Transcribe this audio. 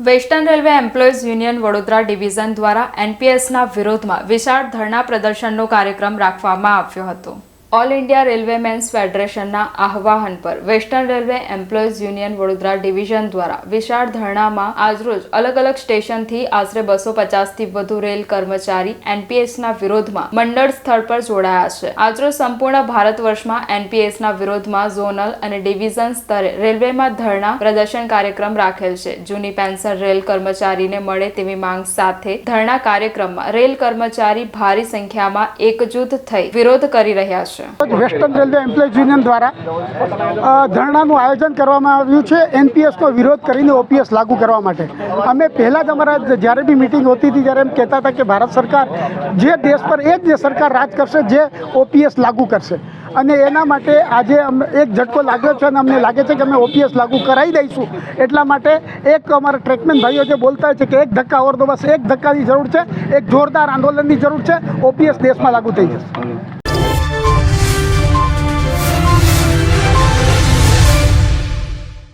Western railway employees union Vadodara division દ્વારા એનપીએસના વિરોધમાં વિશાળ ધરણા પ્રદર્શનનો કાર્યક્રમ રાખવામાં આવ્યો હતો. ઓલ ઇન્ડિયા રેલવે મેન્સ ફેડરેશનના આહવાન પર western railway employees union Vadodara division દ્વારા વિશાળ ધરણામાં આજરોજ અલગ અલગ સ્ટેશનથી આશરે બસો પચાસથી વધુ રેલ કર્મચારી એનપીએસના વિરોધમાં મંડળ સ્થળ પર જોડાયા છે. આજરોજ સંપૂર્ણ ભારત વર્ષમાં એનપીએસના વિરોધમાં ઝોનલ અને ડિવિઝન સ્તરે રેલવેમાં ધરણા પ્રદર્શન કાર્યક્રમ રાખેલ છે. જૂની પેન્શન રેલ કર્મચારીને મળે તેવી માંગ સાથે ધરણા કાર્યક્રમમાં રેલ કર્મચારી ભારી સંખ્યામાં એકજૂથ થઈ વિરોધ કરી રહ્યા છે. વેસ્ટર્ન રેલવે એમ્પ્લોઈઝ યુનિયન દ્વારા ધરણાનું આયોજન કરવામાં આવ્યું છે. એનપીએસનો વિરોધ કરીને ઓપીએસ લાગુ કરવા માટે. અમે પહેલાં જ અમારા જ્યારે બી મિટિંગ હોતી હતી ત્યારે એમ કહેતા હતા કે ભારત સરકાર જે દેશ પર, એ જ સરકાર રાજ કરશે, જે ઓપીએસ લાગુ કરશે. અને એના માટે આજે એક ઝટકો લાગ્યો છે અને અમને લાગે છે કે અમે ઓપીએસ લાગુ કરાવી દઈશું. એટલા માટે એક અમારા ટ્રેકમેન ભાઈઓ જે બોલતા હોય છે કે એક ધક્કા ઓર તો બસ, એક ધક્કાની જરૂર છે, એક જોરદાર આંદોલનની જરૂર છે ઓપીએસ દેશમાં લાગુ થઈ જશે.